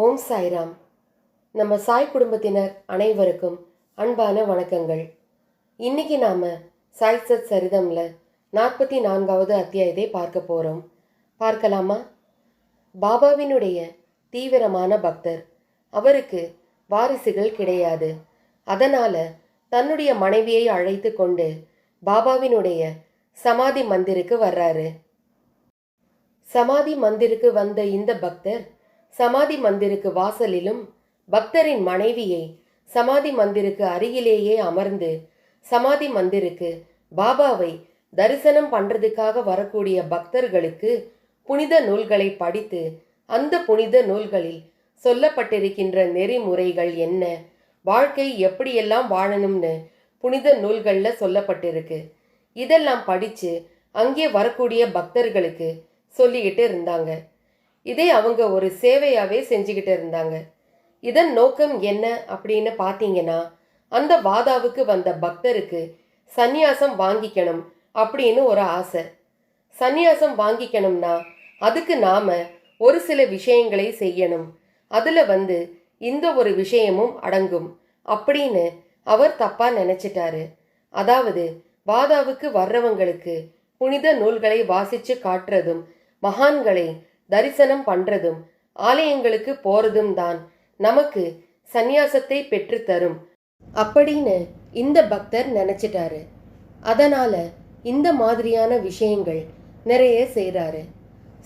ஓம் சாய்ராம். நம்ம சாய் குடும்பத்தினர் அனைவருக்கும் அன்பான வணக்கங்கள். இன்னைக்கு நாம் சாய் சத் சரிதமில் நாற்பத்தி நான்காவது அத்தியாயத்தை பார்க்க போகிறோம் பார்க்கலாமா? பாபாவினுடைய தீவிரமான பக்தர். அவருக்கு வாரிசுகள் கிடையாது. அதனால் தன்னுடைய மனைவியை அழைத்து கொண்டு பாபாவினுடைய சமாதி மந்திருக்கு வர்றாரு. சமாதி மந்திருக்கு வந்த இந்த பக்தர் சமாதி மந்திருக்கு வாசலிலும் பக்தரின் மனைவியை சமாதி மந்திருக்கு அருகிலேயே அமர்ந்து சமாதி மந்திருக்கு பாபாவை தரிசனம் பண்றதுக்காக வரக்கூடிய பக்தர்களுக்கு புனித நூல்களை படித்து அந்த புனித நூல்களில் சொல்லப்பட்டிருக்கின்ற நெறிமுறைகள் என்ன? வாழ்க்கை எப்படியெல்லாம் வாழணும்னு புனித நூல்களில் சொல்லப்பட்டிருக்கு. இதெல்லாம் படித்து அங்கே வரக்கூடிய பக்தர்களுக்கு சொல்லிக்கிட்டு இருந்தாங்க. இதை அவங்க ஒரு சேவையாகவே செஞ்சுக்கிட்டு இருந்தாங்க. இதன் நோக்கம் என்ன அப்படின்னு பார்த்தீங்கன்னா அந்த வாதாவுக்கு வந்த பக்தருக்கு சந்நியாசம் வாங்கிக்கணும் அப்படின்னு ஒரு ஆசை. சந்நியாசம் வாங்கிக்கணும்னா அதுக்கு நாம் ஒரு சில விஷயங்களை செய்யணும். அதில் வந்து இந்த ஒரு விஷயமும் அடங்கும் அப்படின்னு அவர் தப்பாக நினச்சிட்டாரு. அதாவது வாதாவுக்கு வர்றவங்களுக்கு புனித நூல்களை வாசித்து காட்டுறதும் மகான்களை தரிசனம் பண்றதும் ஆலயங்களுக்கு போறதும் தான் நமக்கு சந்நியாசத்தை பெற்று தரும். அப்படின்னு இந்த பக்தர் நினைச்சிட்டாரு. அதனால இந்த மாதிரியான விஷயங்கள் நிறைய செய்கிறாரு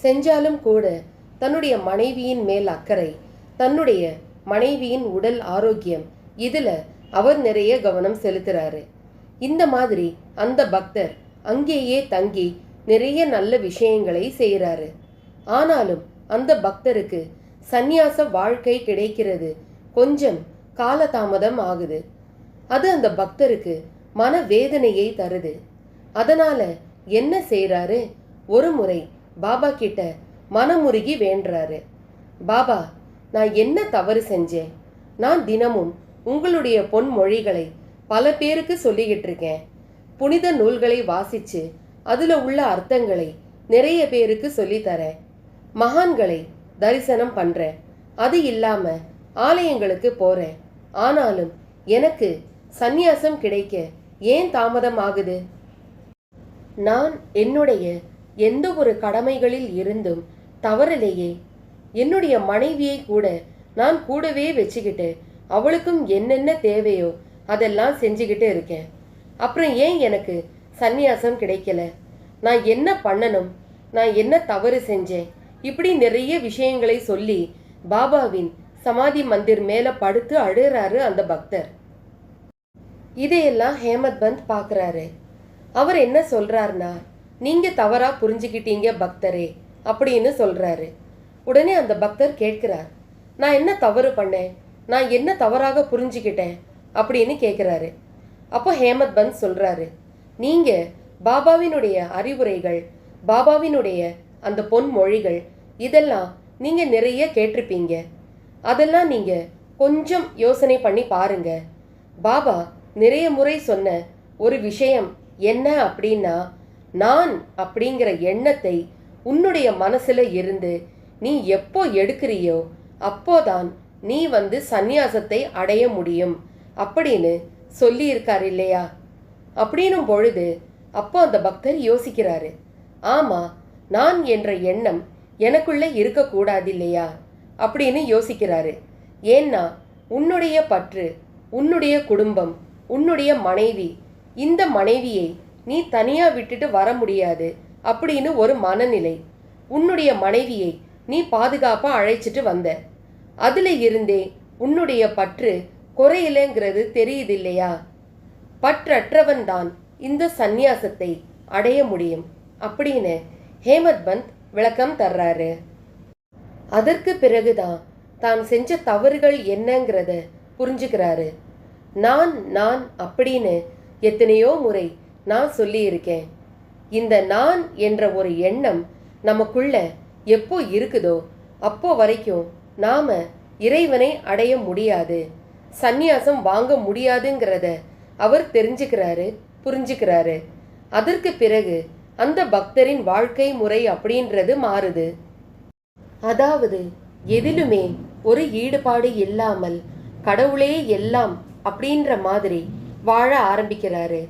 செஞ்சாலும் கூட தன்னுடைய மனைவியின் மேல் அக்கறை தன்னுடைய மனைவியின் உடல் ஆரோக்கியம் இதில் அவர் நிறைய கவனம் செலுத்துறாரு. இந்த மாதிரி அந்த பக்தர் அங்கேயே தங்கி நிறைய நல்ல விஷயங்களை செய்கிறாரு ஆனாலும் அந்த பக்தருக்கு சந்நியாச வாழ்க்கை கிடைக்கிறது. கொஞ்சம் காலதாமதம் ஆகுது. அது அந்த பக்தருக்கு மன வேதனையை தருது. அதனால என்ன செய்கிறாரு ஒரு முறை பாபா கிட்ட மனமுருகி வேண்டுறாரு. பாபா நான் என்ன தவறு செஞ்சேன்? நான் தினமும் உங்களுடைய பொன்மொழிகளை பல பேருக்கு சொல்லிக்கிட்டு இருக்கேன். புனித நூல்களை வாசிச்சு அதில் உள்ள அர்த்தங்களை நிறைய பேருக்கு சொல்லித்தரேன். மகான்களை தரிசனம் பண்றேன் அது இல்லாம ஆலயங்களுக்கு போறேன் ஆனாலும் எனக்கு சந்நியாசம் கிடைக்க ஏன் தாமதம் ஆகுது? நான் என்னுடைய எந்த ஒரு கடமைகளில் இருந்தும் தவறலையே என்னுடைய மனைவியை கூட நான் கூடவே வச்சுக்கிட்டு அவளுக்கும் என்னென்ன தேவையோ அதெல்லாம் செஞ்சுக்கிட்டு இருக்கேன். அப்புறம் ஏன் எனக்கு சந்நியாசம் கிடைக்கல? நான் என்ன பண்ணணும்? நான் என்ன தவறு செஞ்சேன்? இப்படி நிறைய விஷயங்களை சொல்லி பாபாவின் சமாதி மந்திர் மேல படுத்து அழுறாரு அந்த பக்தர். இதையெல்லாம் ஹேமத் பந்த் பார்க்கறாரு அவர் என்ன சொல்றாருன்னா நீங்க தவறா புரிஞ்சுக்கிட்டீங்க பக்தரே அப்படின்னு சொல்றாரு. உடனே அந்த பக்தர் கேட்கிறார் நான் என்ன தவறு பண்ணேன்? நான் என்ன தவறாக புரிஞ்சுக்கிட்டேன்? அப்படின்னு கேட்குறாரு அப்போ ஹேமத் பந்த் சொல்றாரு நீங்க பாபாவினுடைய அறிவுரைகள் பாபாவினுடைய அந்த பொன்மொழிகள் இதெல்லாம் நீங்கள் நிறைய கேட்டிருப்பீங்க. அதெல்லாம் நீங்கள் கொஞ்சம் யோசனை பண்ணி பாருங்க. பாபா நிறைய முறை சொன்ன ஒரு விஷயம் என்ன அப்படின்னா நான் அப்படிங்கிற எண்ணத்தை உன்னுடைய மனசில் இருந்து நீ எப்போ எடுக்கிறியோ அப்போதான் நீ வந்து சந்நியாசத்தை அடைய முடியும் அப்படின்னு சொல்லியிருக்கார் இல்லையா? அப்படின்னும் பொழுது அப்போ அந்த பக்தர் யோசிக்கிறாரு. ஆமாம் நான் என்ற எண்ணம் எனக்குள்ளே இருக்கக்கூடாது இல்லையா அப்படின்னு யோசிக்கிறாரு. ஏன்னா உன்னுடைய பற்று உன்னுடைய குடும்பம் உன்னுடைய மனைவி இந்த மனைவியை நீ தனியா விட்டுட்டு வர முடியாது அப்படின்னு ஒரு மனநிலை. உன்னுடைய மனைவியை நீ பாதுகாப்பா அழைச்சிட்டு வந்த. அதுல இருந்தே உன்னுடைய பற்று குறையிலங்கிறது தெரியுது இல்லையா பற்றற்றவன் தான் இந்த சந்நியாசத்தை அடைய முடியும். அப்படின்னு ஹேமத் பந்த் விளக்கம் தர்றாரு. அதற்கு பிறகுதான் தான் செஞ்ச தவறுகள் என்னங்கிறத புரிஞ்சுக்கிறாரு. நான் நான் அப்படின்னு எத்தனையோ முறை நான் சொல்லியிருக்கேன். இந்த நான் என்ற ஒரு எண்ணம் நமக்குள்ள எப்போ இருக்குதோ அப்போ வரைக்கும் நாம இறைவனை அடைய முடியாது. சந்நியாசம் வாங்க முடியாதுங்கிறத அவர் தெரிஞ்சுக்கிறாரு புரிஞ்சுக்கிறாரு. அதற்கு பிறகு அந்த பக்தரின் வாழ்க்கை முறை அப்படின்றது மாறுது. அதாவது எதிலுமே ஒரு ஈடுபாடு இல்லாமல் கடவுளே எல்லாம் அப்படின்ற மாதிரி வாழ ஆரம்பிக்கிறாரு.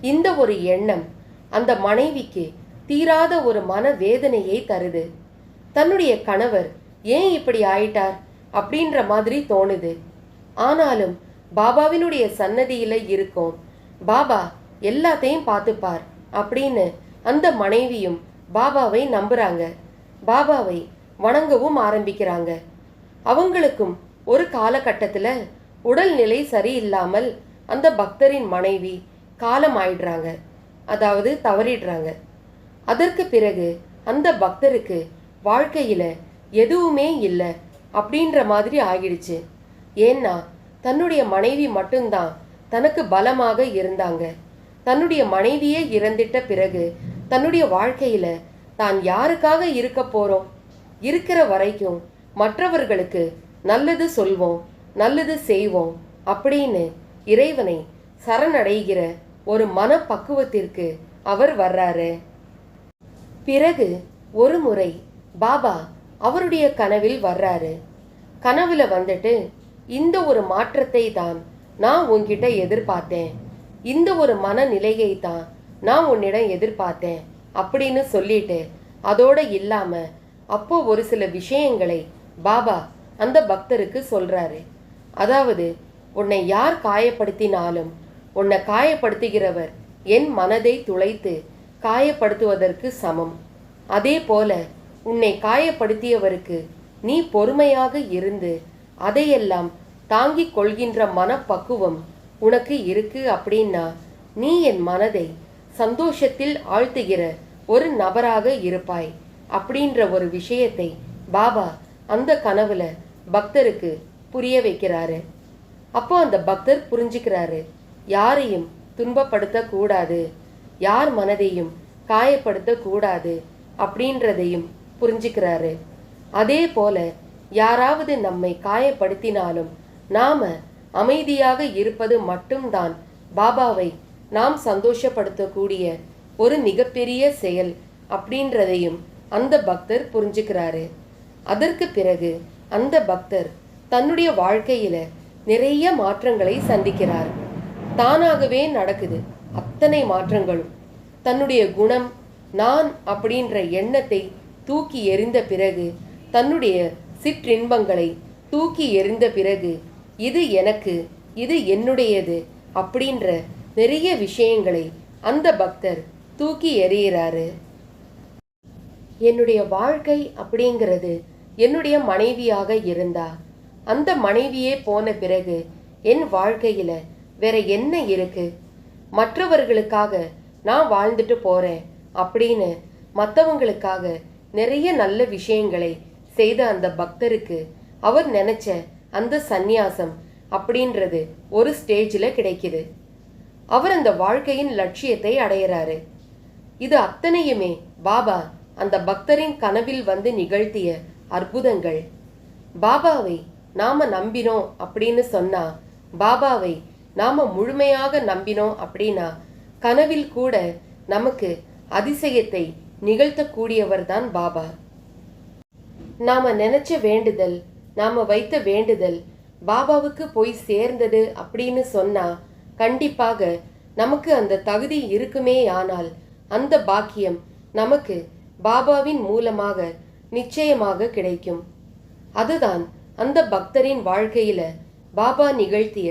இந்த ஒரு எண்ணம் அந்த மனைவிக்கு தீராத ஒரு மன வேதனையை தருது. தன்னுடைய கணவர் ஏன் இப்படி ஆயிட்டார்? அப்படின்ற மாதிரி தோணுது. ஆனாலும் பாபாவினுடைய சன்னதியில் இருக்கும். பாபா எல்லாத்தையும் பார்த்துப்பார் அப்படின்னு அந்த மனைவியும் பாபாவை நம்புறாங்க. பாபாவை வணங்கவும் ஆரம்பிக்கிறாங்க. அவங்களுக்கும் ஒரு காலகட்டத்தில் உடல்நிலை சரியில்லாமல் அந்த பக்தரின் மனைவி காலம் ஆயிடுறாங்க. அதாவது தவறிடுறாங்க. அதற்கு பிறகு அந்த பக்தருக்கு வாழ்க்கையில் எதுவுமே இல்லை அப்படின்ற மாதிரி ஆகிடுச்சு. ஏன்னா தன்னுடைய மனைவி மட்டும்தான் தனக்கு பலமாக இருந்தாங்க. தன்னுடைய மனைவியே இறந்திட்ட பிறகு தன்னுடைய வாழ்க்கையில் தான் யாருக்காக இருக்க போகிறோம் இருக்கிற வரைக்கும் மற்றவர்களுக்கு நல்லது சொல்வோம் நல்லது செய்வோம் அப்படின்னு இறைவனை சரணடைகிற ஒரு மனப்பக்குவத்திற்கு அவர் வர்றாரு. பிறகு ஒரு முறை பாபா அவருடைய கனவில் வர்றாரு. கனவுல வந்துட்டு இந்த ஒரு மாற்றத்தை தான் நான் உன்கிட்ட எதிர்பார்த்தேன். இந்த ஒரு மனநிலையை தான் நான் உன்னிடம் எதிர்பார்த்தேன் அப்படின்னு சொல்லிட்டு அதோட இல்லாம அப்போ ஒரு சில விஷயங்களை பாபா அந்த பக்தருக்கு சொல்றாரு. அதாவது உன்னை யார் காயப்படுத்தினாலும் உன்னை காயப்படுத்துகிறவர் என் மனதை துளைத்து காயப்படுத்துவதற்கு சமம். அதே போல உன்னை காயப்படுத்தியவருக்கு நீ பொறுமையாக இருந்து அதையெல்லாம் தாங்கிக் கொள்கின்ற மனப்பக்குவம் உனக்கு இருக்கு அப்படின்னா நீ என் மனதை சந்தோஷத்தில் ஆழ்த்துகிற ஒரு நபராக இருப்பாய் அப்படின்ற ஒரு விஷயத்தை பாபா அந்த கனவுல பக்தருக்கு புரிய வைக்கிறாரு. அப்போ அந்த பக்தர் புரிஞ்சுக்கிறாரு யாரையும் துன்பப்படுத்த கூடாது யார் மனதையும் காயப்படுத்த கூடாது அப்படின்றதையும் புரிஞ்சுக்கிறாரு. அதே போல யாராவது நம்மை காயப்படுத்தினாலும் நாம அமைதியாக இருப்பது மட்டும்தான் பாபாவை நாம் சந்தோஷப்படுத்தக்கூடிய ஒரு மிகப்பெரிய செயல் அப்படின்றதையும் அந்த பக்தர் புரிஞ்சுக்கிறாரு. அதற்கு பிறகு அந்த பக்தர் தன்னுடைய வாழ்க்கையில நிறைய மாற்றங்களை சந்திக்கிறார். தானாகவே நடக்குது. அத்தனை மாற்றங்களும். தன்னுடைய குணம் நான் அப்படின்ற எண்ணத்தை தூக்கி எறிந்த பிறகு தன்னுடைய சிற்றின்பங்களை தூக்கி எறிந்த பிறகு இது எனக்கு இது என்னுடையது அப்படின்ற நிறைய விஷயங்களை அந்த பக்தர் தூக்கி எறிகிறாரு. என்னுடைய வாழ்க்கை அப்படிங்கிறது என்னுடைய மனைவியாக இருந்தா அந்த மனைவியே போன பிறகு என் வாழ்க்கையில வேற என்ன இருக்கு? மற்றவர்களுக்காக நான் வாழ்ந்துட்டு போறேன் அப்படின்னு மற்றவங்களுக்காக நிறைய நல்ல விஷயங்களை செய்த அந்த பக்தருக்கு அவர் நினைச்ச அந்த சந்நியாசம் அப்படின்றது ஒரு ஸ்டேஜில் கிடைக்குது. அவர் அந்த வாழ்க்கையின் லட்சியத்தை அடையிறாரு. இது அத்தனையுமே பாபா அந்த பக்தரின் கனவில் வந்து நிகழ்த்திய அற்புதங்கள். பாபாவை நாம நம்பினோம் அப்படின்னு சொன்னா பாபாவை நாம முழுமையாக நம்பினோம் அப்படின்னா கனவில் கூட நமக்கு அதிசயத்தை நிகழ்த்தக்கூடியவர் தான் பாபா. நாம நினைச்ச வேண்டுதல் நாம வைத்த வேண்டுதல் பாபாவுக்கு போய் சேர்ந்தது அப்படின்னு சொன்னா கண்டிப்பாக நமக்கு அந்த தகுதி இருக்குமே ஆனால் அந்த பாக்கியம் நமக்கு பாபாவின் மூலமாக நிச்சயமாக கிடைக்கும். அதுதான் அந்த பக்தரின் வாழ்க்கையில பாபா நிகழ்த்திய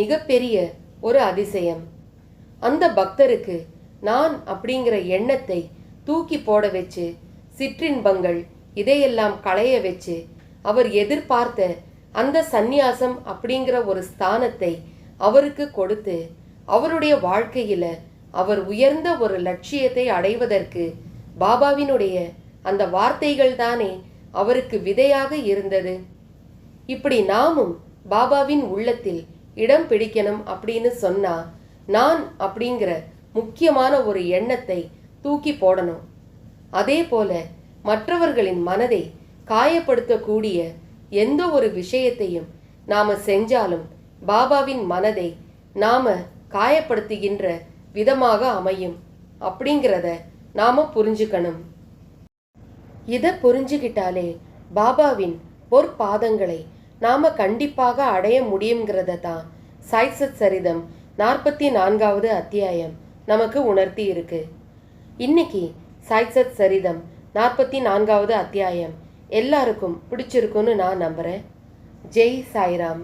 மிகப்பெரிய ஒரு அதிசயம். அந்த பக்தருக்கு நான் அப்படிங்கிற எண்ணத்தை தூக்கி போட வச்சு சிற்றின்பங்கள் இதையெல்லாம் களைய வச்சு அவர் எதிர்பார்த்த அந்த சந்நியாசம் அப்படிங்கிற ஒரு ஸ்தானத்தை அவருக்கு கொடுத்து அவருடைய வாழ்க்கையில் அவர் உயர்ந்த ஒரு லட்சியத்தை அடைவதற்கு பாபாவினுடைய அந்த வார்த்தைகள் தானே அவருக்கு விதையாக இருந்தது. இப்படி நாமும் பாபாவின் உள்ளத்தில் இடம் பிடிக்கணும் அப்படின்னு சொன்னா நான் அப்படிங்கிற முக்கியமான ஒரு எண்ணத்தை தூக்கி போடணும். அதே போல மற்றவர்களின் மனதை காயப்படுத்தக்கூடிய எந்த ஒரு விஷயத்தையும் நாம செஞ்சாலும் பாபாவின் மனதை நாம காயப்படுத்துகின்ற விதமாக அமையும். அப்படிங்கிறத நாம புரிஞ்சுக்கணும். இதை புரிஞ்சுக்கிட்டாலே பாபாவின் பொற்பாதங்களை நாம கண்டிப்பாக அடைய முடியுங்கிறத தான் சாய்சத் சரிதம் நாற்பத்தி நான்காவது அத்தியாயம் நமக்கு உணர்த்தி இருக்கு. இன்னைக்கு சாய்சத் சரிதம் நாற்பத்தி நான்காவது அத்தியாயம் எல்லாருக்கும் பிடிச்சிருக்குன்னு நான் நம்புகிறேன் ஜெய் சாய்ராம்.